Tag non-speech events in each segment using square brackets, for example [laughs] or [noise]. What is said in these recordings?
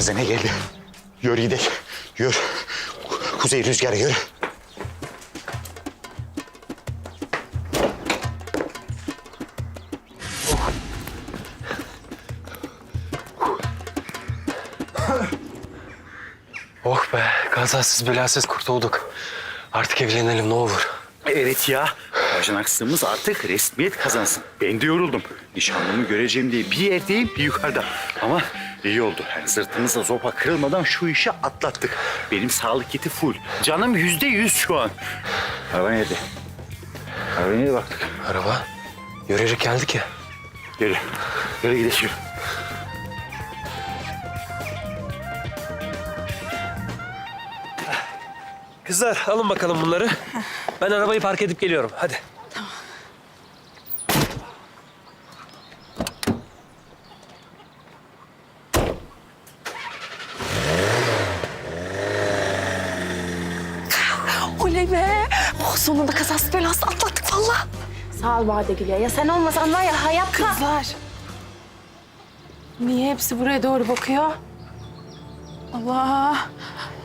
Başımıza ne geldi? Yürü gidelim. Yürü. Ku- Kuzey rüzgarı yürü. Oh be, kazasız belasız kurtulduk. Artık evlenelim ne olur. Evet ya. Bacanaksımız artık resmiyet kazansın. Ben de yoruldum. Nişanlımı göreceğim diye bir yerdeyim bir yukarıda. Ama iyi oldu. Yani sırtımızda zopa kırılmadan şu işi atlattık. Benim sağlık kiti full. Canım yüzde yüz şu an. Araba nerede? Araba nereye baktık? Araba, yürüyerek geldik ya. Yürü. Yürü gidelim. Kızlar alın bakalım bunları. Ben arabayı park edip geliyorum. Hadi. Oley be. Oh, sonunda kazası belası atlattık valla. Sağ ol Badegül ya. Sen olmasan var ya hayatta... Kızlar. Niye hepsi buraya doğru bakıyor? Allah.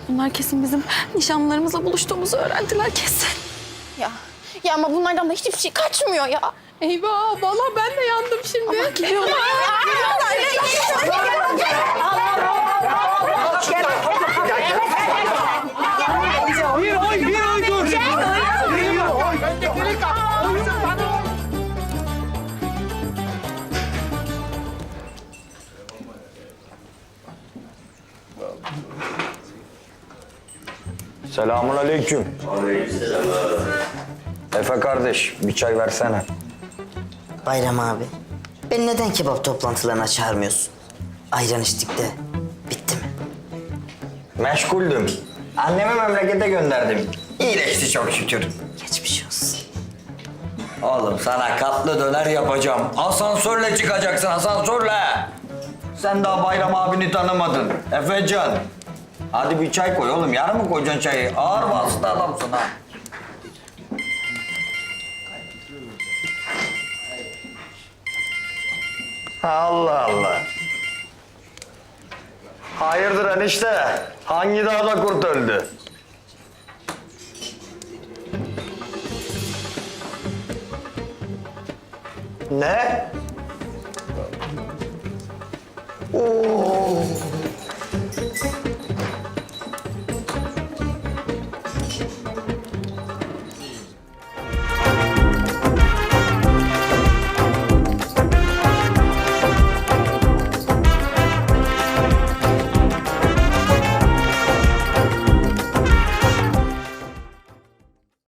Bunlar kesin bizim nişanlarımızla buluştuğumuzu öğrendiler kesin. Ya. Ya ama bunlardan da hiçbir şey kaçmıyor ya. Eyvah. Vallahi ben de yandım şimdi. Ama geliyorlar. [laughs] Selamun aleyküm. Efe kardeş bir çay versene. Bayram abi, beni neden kebap toplantılarına çağırmıyorsun? Ayran içtik de bitti mi? Meşguldüm. Annemi memlekete gönderdim. İyileşti çok şükür. Geçmiş olsun. Oğlum sana katlı döner yapacağım. Asansörle çıkacaksın asansörle. Sen daha Bayram abini tanımadın. Efecan. Hadi bir çay koy oğlum. Yarın mı koyacaksın çayı? Ağır vasıta adamsın ha. Allah Allah. Hayırdır enişte? Hangi dağda kurt öldü? Ne?